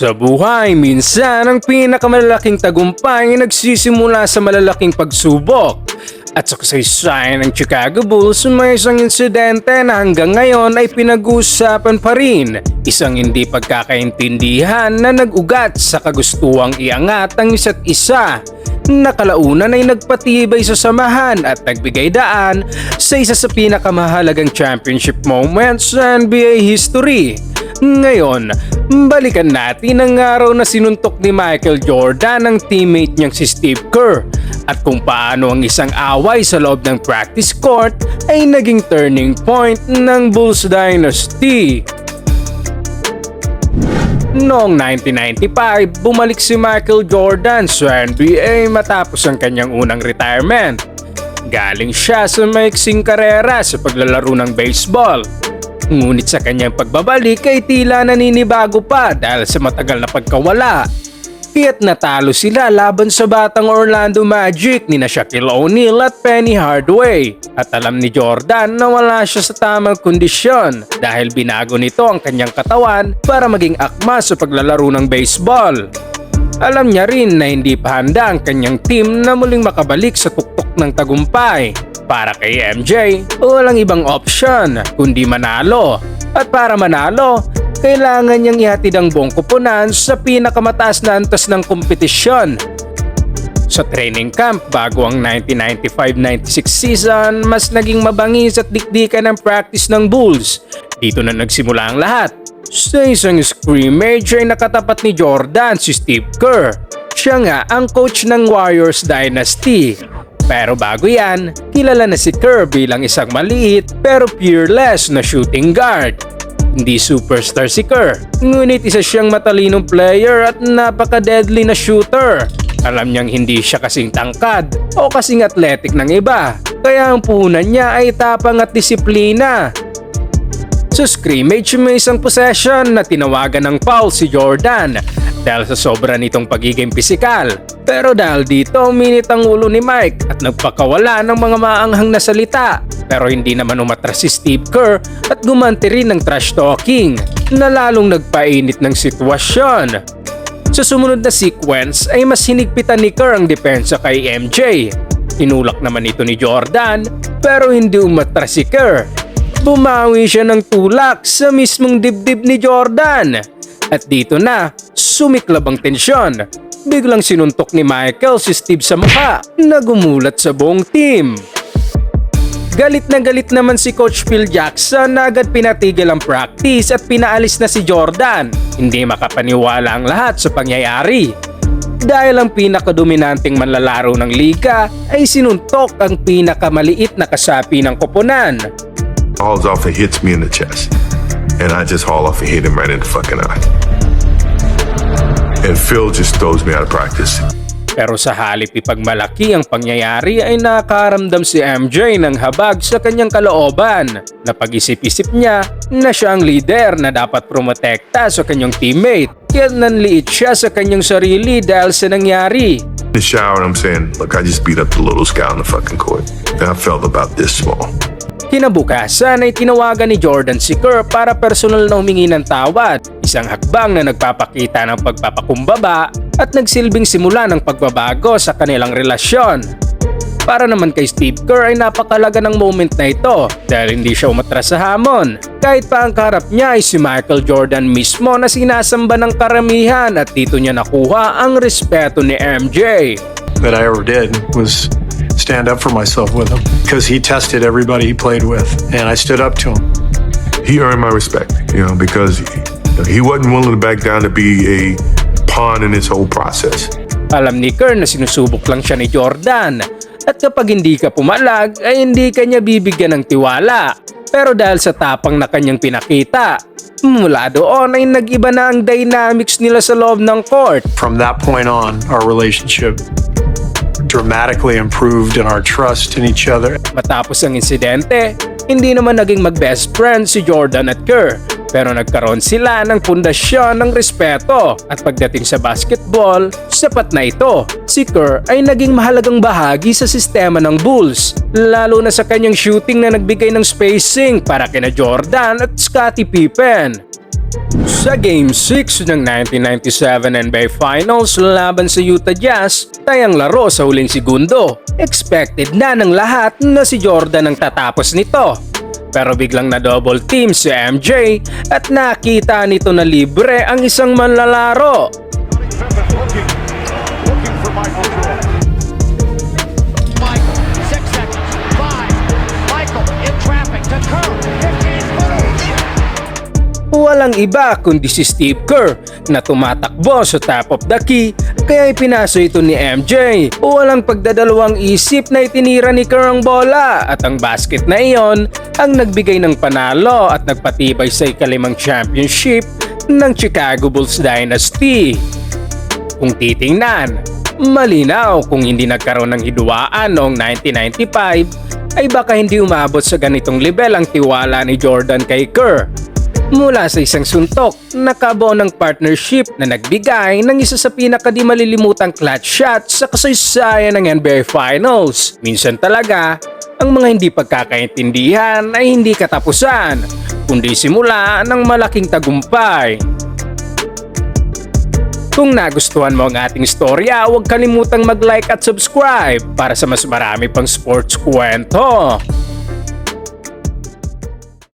Sa buhay, minsan ang pinakamalalaking tagumpay ay nagsisimula sa malalaking pagsubok. At sa kasaysayan ng Chicago Bulls, may isang insidente na hanggang ngayon ay pinag-uusapan pa rin. Isang hindi pagkakaintindihan na nag-ugat sa kagustuang iangat ang isa't isa. Nakalaunan ay nagpatibay sa samahan at nagbigay daan sa isa sa pinakamahalagang championship moments sa NBA history. Ngayon, balikan natin ang araw na sinuntok ni Michael Jordan ang teammate niyang si Steve Kerr at kung paano ang isang away sa loob ng practice court ay naging turning point ng Bulls dynasty. Noong 1995, bumalik si Michael Jordan sa NBA matapos ang kanyang unang retirement. Galing siya sa maiksing karera sa paglalaro ng baseball. Ngunit sa kanyang pagbabalik ay tila naninibago pa dahil sa matagal na pagkawala. Kaya't natalo sila laban sa batang Orlando Magic ni Shaquille O'Neal at Penny Hardaway. At alam ni Jordan na wala siya sa tamang kondisyon dahil binago nito ang kanyang katawan para maging akma sa paglalaro ng baseball. Alam niya rin na hindi pa handa ang kanyang team na muling makabalik sa tuktok ng tagumpay. Para kay MJ, walang ibang option kundi manalo. At para manalo, kailangan niyang ihatid ang buong kupunan sa pinakamataas na antas ng kompetisyon. Sa training camp bago ang 1995-96 season, mas naging mabangis at dikdikan ang practice ng Bulls. Dito na nagsimula ang lahat. Sa isang scrimmage ay nakatapat ni Jordan si Steve Kerr. Siya nga ang coach ng Warriors Dynasty. Pero bago yan, kilala na si Kerr bilang isang maliit pero fearless na shooting guard. Hindi superstar si Kerr, ngunit isa siyang matalinong player at napaka-deadly na shooter. Alam niyang hindi siya kasing tangkad o kasing athletic ng iba, kaya ang puhunan niya ay tapang at disiplina. Sa scrimmage may isang possession na tinawagan ng foul si Jordan dahil sa sobra nitong pagiging pisikal. Pero dahil dito minit ang ulo ni Mike at nagpakawala ng mga maanghang na salita. Pero hindi naman umatras si Steve Kerr at gumanti rin ng trash talking na lalong nagpainit ng sitwasyon. Sa sumunod na sequence ay mas hinigpitan ni Kerr ang depensa kay MJ. Tinulak naman ito ni Jordan pero hindi umatras si Kerr bumawi siya ng tulak sa mismong dibdib ni Jordan. At dito na, sumiklab ang tensyon. Biglang sinuntok ni Michael si Steve sa mukha na gumulat sa buong team. Galit na galit naman si Coach Phil Jackson na agad pinatigil ang practice at pinaalis na si Jordan. Hindi makapaniwala ang lahat sa pangyayari. Dahil ang pinakadominanteng manlalaro ng liga ay sinuntok ang pinakamaliit na kasapi ng koponan hauls off and hits me in the chest. And I just haul off and hit him right in the fucking eye. And Phil just throws me out of practice. Pero sa halip ipagmalaki ang pangyayari ay nakaramdam si MJ ng habag sa kanyang kalooban na pag-isip-isip niya na siya ang leader na dapat promotekta sa kanyang teammate. Kaya nanliit siya sa kanyang sarili dahil sa nangyari. In the shower, I'm saying, look, I just beat up the littlest guy on the fucking court. And I felt about this small. Kinabukasan ay tinawagan ni Jordan si Kerr para personal na humingi ng tawad, isang hakbang na nagpapakita ng pagpapakumbaba at nagsilbing simula ng pagbabago sa kanilang relasyon. Para naman kay Steve Kerr ay napakalaga ng moment na ito dahil hindi siya umatras sa hamon. Kahit pa ang karap niya ay si Michael Jordan mismo na sinasamba ng karamihan at dito niya nakuha ang respeto ni MJ. that I ever did was stand up for myself with him because he tested everybody he played with, and I stood up to him. He earned my respect, you know, because he, wasn't willing to back down to be a pawn in this whole process. Alam ni Kerr na sinusubok lang siya ni Jordan at kapag hindi ka pumalag ay hindi kanya bibigyan ng tiwala. Pero dahil sa tapang na kanyang pinakita, mula doon ay nag-iba na ang dynamics nila sa loob ng court. From that point on, our relationship dramatically improved in our trust in each other. Matapos ang insidente, hindi naman naging mag-best friend si Jordan at Kerr Pero nagkaroon sila ng pundasyon ng respeto at pagdating sa basketball, sapat na ito. Si Kerr ay naging mahalagang bahagi sa sistema ng Bulls, lalo na sa kanyang shooting na nagbigay ng spacing para kina Jordan at Scottie Pippen. Sa Game 6 ng 1997 NBA Finals laban sa Utah Jazz, tayang laro sa huling segundo. Expected na ng lahat na si Jordan ang tatapos nito. Pero biglang na double team si MJ at nakita nito na libre ang isang manlalaro. looking, looking for Michael Jordan. Michael, six seconds, five. Michael in traffic to Kerr. 15 footer. Walang iba kundi si Steve Kerr na tumatakbo sa top of the key kaya ipinaso ito ni MJ. Walang pagdadalawang isip na itinira ni Kerr ang bola at ang basket na iyon ang nagbigay ng panalo at nagpatibay sa ikalimang championship ng Chicago Bulls Dynasty. Kung titingnan, malinaw kung hindi nagkaroon ng hiduaan noong 1995 ay baka hindi umabot sa ganitong level ang tiwala ni Jordan kay Kerr. Mula sa isang suntok, nakabuo ng partnership na nagbigay ng isa sa pinakadi malilimutang clutch shot sa kasaysayan ng NBA Finals. Minsan talaga, ang mga hindi pagkakaintindihan ay hindi katapusan, kundi simula ng malaking tagumpay. Kung nagustuhan mo ang ating storya, huwag kalimutang mag-like at subscribe para sa mas marami pang sports kwento.